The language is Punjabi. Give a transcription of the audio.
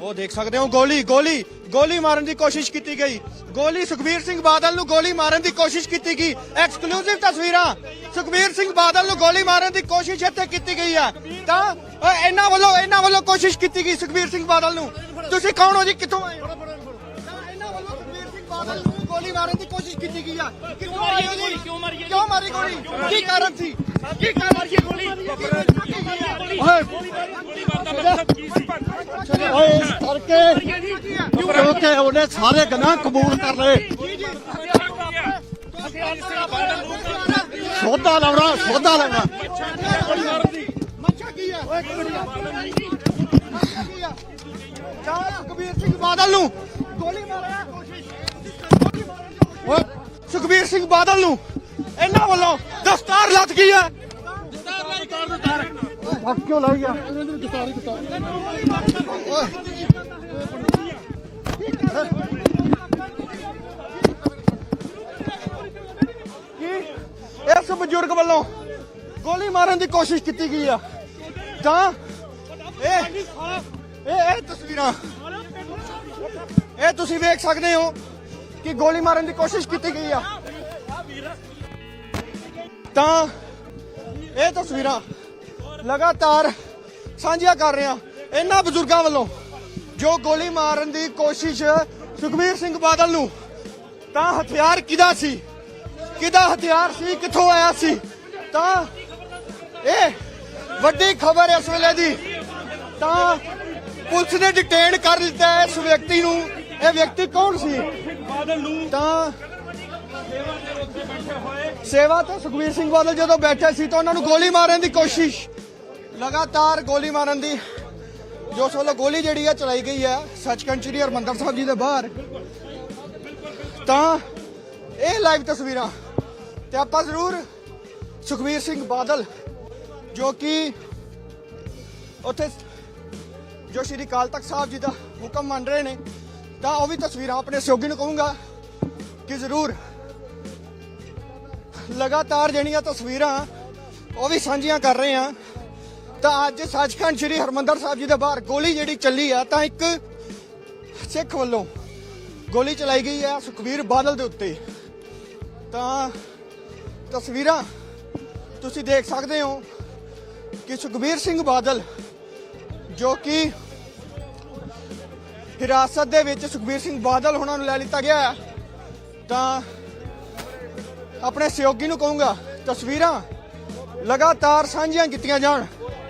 ਉਹ ਦੇਖ ਸਕਦੇ ਹੋ ਗੋਲੀ ਗੋਲੀ ਗੋਲੀ ਮਾਰਨ ਦੀ ਕੋਸ਼ਿਸ਼ ਕੀਤੀ ਗਈ। ਗੋਲੀ ਸੁਖਬੀਰ ਸਿੰਘ ਬਾਦਲ ਨੂੰ ਗੋਲੀ ਮਾਰਨ ਦੀ ਕੋਸ਼ਿਸ਼ ਕੀਤੀ ਗਈ। ਐਕਸਕਲੂਸਿਵ ਤਸਵੀਰਾਂ। ਸੁਖਬੀਰ ਸਿੰਘ ਬਾਦਲ ਨੂੰ ਗੋਲੀ ਮਾਰਨ ਦੀ ਕੋਸ਼ਿਸ਼ ਇੱਥੇ ਕੀਤੀ ਗਈ ਹੈ ਤਾਂ ਇਹਨਾਂ ਵੱਲੋਂ ਇਹਨਾਂ ਵੱਲੋਂ ਕੋਸ਼ਿਸ਼ ਕੀਤੀ ਗਈ ਸੁਖਬੀਰ ਸਿੰਘ ਬਾਦਲ ਨੂੰ। ਤੁਸੀਂ ਕੌਣ ਹੋ ਜੀ? ਕਿੱਥੋਂ ਆਏ ਹੋ? ਤਾਂ ਇਹਨਾਂ ਵੱਲੋਂ ਸੁਖਬੀਰ ਸਿੰਘ ਬਾਦਲ ਨੂੰ ਗੋਲੀ ਮਾਰਨ ਦੀ ਕੋਸ਼ਿਸ਼ ਕੀਤੀ ਗਈ ਆ। ਕਿਉਂ ਹੋ ਜੀ? ਕਿਉਂ ਮਾਰੀ ਹੈ? ਕਿਉਂ ਮਾਰੀ ਗੋਲੀ? ਕੀ ਕਾਰਨ ਸੀ? ਕੀ ਕਾਰਨ ਸੀ? ਗੋਲੀ ਓਏ। ਇਸ ਕਰਕੇ ਕਿਉਂਕਿ ਉਹਨੇ ਸਾਰੇ ਗੁਨਾਹ ਕਬੂਲ ਕਰ ਲਏ। ਸੋਧਾ ਲਾਉਣਾ ਸੋਧਾ ਲਾਉਣਾ। ਮੱਛਾ ਕੀ ਆ ਓਏ ਕੀ ਆ ਚਾਹ ਸੁਖਬੀਰ ਸਿੰਘ ਬਾਦਲ ਨੂੰ। ਗੋਲੀ ਮਾਰਿਆ ਓਏ ਸੁਖਬੀਰ ਸਿੰਘ ਬਾਦਲ ਨੂੰ। ਇਹਨਾਂ ਵੱਲੋਂ ਦਸਤਾਰ ਲੱਤ ਗਈ ਹੈ। ਫੱਕ ਕਿਉਂ ਲਾਈ ਗਿਆ ਕੀ? ਇਸ ਬਜ਼ੁਰਗ ਵੱਲੋਂ ਗੋਲੀ ਮਾਰਨ ਦੀ ਕੋਸ਼ਿਸ਼ ਕੀਤੀ ਗਈ ਆ। ਤਾਂ ਇਹ ਇਹ ਇਹ ਤਸਵੀਰਾਂ ਇਹ ਤੁਸੀਂ ਵੇਖ ਸਕਦੇ ਹੋ ਕਿ ਗੋਲੀ ਮਾਰਨ ਦੀ ਕੋਸ਼ਿਸ਼ ਕੀਤੀ ਗਈ ਆ। ਤਾਂ ਇਹ ਤਸਵੀਰਾਂ ਲਗਾਤਾਰ ਸਾਂਝੀਆਂ ਕਰ ਰਹੇ ਹਾਂ ਇਹਨਾਂ ਬਜ਼ੁਰਗਾਂ ਵੱਲੋਂ ਜੋ ਗੋਲੀ ਮਾਰਨ ਦੀ ਕੋਸ਼ਿਸ਼ ਸੁਖਬੀਰ ਸਿੰਘ ਬਾਦਲ ਨੂੰ ਤਾਂ ਹਥਿਆਰ ਕਿਹਦਾ ਸੀ? ਕਿਹਦਾ ਹਥਿਆਰ ਸੀ? ਕਿੱਥੋਂ ਆਇਆ ਸੀ? ਤਾਂ ਇਹ ਵੱਡੀ ਖਬਰ ਇਸ ਵੇਲੇ ਦੀ ਤਾਂ ਪੁਲਿਸ ਨੇ ਡਿਟੇਨ ਕਰ ਲਿੱਤਾ ਇਸ ਵਿਅਕਤੀ ਨੂੰ। ਇਹ ਵਿਅਕਤੀ ਕੌਣ ਸੀ? ਬਾਦਲ ਨੂੰ ਤਾਂ ਸੇਵਾ ਤੇ ਸੁਖਬੀਰ ਸਿੰਘ ਬਾਦਲ ਜਦੋਂ ਬੈਠੇ ਸੀ ਤਾਂ ਉਹਨਾਂ ਨੂੰ ਗੋਲੀ ਮਾਰਨ ਦੀ ਕੋਸ਼ਿਸ਼ ਲਗਾਤਾਰ ਗੋਲੀ ਮਾਰਨ ਦੀ ਜੋ ਉਸ ਵੱਲੋਂ ਗੋਲੀ ਜਿਹੜੀ ਹੈ ਚਲਾਈ ਗਈ ਹੈ ਸੱਚਖੰਡ ਸ੍ਰੀ ਹਰਮੰਦਰ ਸਾਹਿਬ ਜੀ ਦੇ ਬਾਹਰ। ਤਾਂ ਇਹ ਲਾਈਵ ਤਸਵੀਰਾਂ ਤੇ ਆਪਾਂ ਜ਼ਰੂਰ ਸੁਖਬੀਰ ਸਿੰਘ ਬਾਦਲ, ਜੋ ਕਿ ਉੱਥੇ ਜੋ ਸ਼੍ਰੀ ਅਕਾਲ ਤਖਤ ਸਾਹਿਬ ਜੀ ਦਾ ਹੁਕਮ ਮੰਨ ਰਹੇ ਨੇ, ਤਾਂ ਉਹ ਵੀ ਤਸਵੀਰਾਂ ਆਪਣੇ ਸਹਿਯੋਗੀ ਨੂੰ ਕਹੂੰਗਾ ਕਿ ਜ਼ਰੂਰ ਲਗਾਤਾਰ ਜਿਹੜੀਆਂ ਤਸਵੀਰਾਂ ਉਹ ਵੀ ਸਾਂਝੀਆਂ ਕਰ ਰਹੇ ਆ ਤਾਂ ਅੱਜ ਸੱਚਖੰਡ ਸ੍ਰੀ ਹਰਮੰਦਰ ਸਾਹਿਬ ਜੀ ਦੇ ਬਾਹਰ ਗੋਲੀ ਜਿਹੜੀ ਚੱਲੀ ਆ, ਤਾਂ ਇੱਕ ਸਿੱਖ ਵੱਲੋਂ ਗੋਲੀ ਚਲਾਈ ਗਈ ਹੈ ਸੁਖਬੀਰ ਬਾਦਲ ਦੇ ਉੱਤੇ। ਤਾਂ ਤਸਵੀਰਾਂ ਤੁਸੀਂ ਦੇਖ ਸਕਦੇ ਹੋ ਕਿ ਸੁਖਬੀਰ ਸਿੰਘ ਬਾਦਲ ਜੋ ਕਿ ਹਿਰਾਸਤ ਦੇ ਵਿੱਚ ਸੁਖਬੀਰ ਸਿੰਘ ਬਾਦਲ ਉਹਨਾਂ ਨੂੰ ਲੈ ਲਿੱਤਾ ਗਿਆ ਹੈ ਤਾਂ ਆਪਣੇ ਸਹਿਯੋਗੀ ਨੂੰ ਕਹੂੰਗਾ, ਤਸਵੀਰਾਂ ਲਗਾਤਾਰ ਸਾਂਝੀਆਂ ਕੀਤੀਆਂ ਜਾਣ।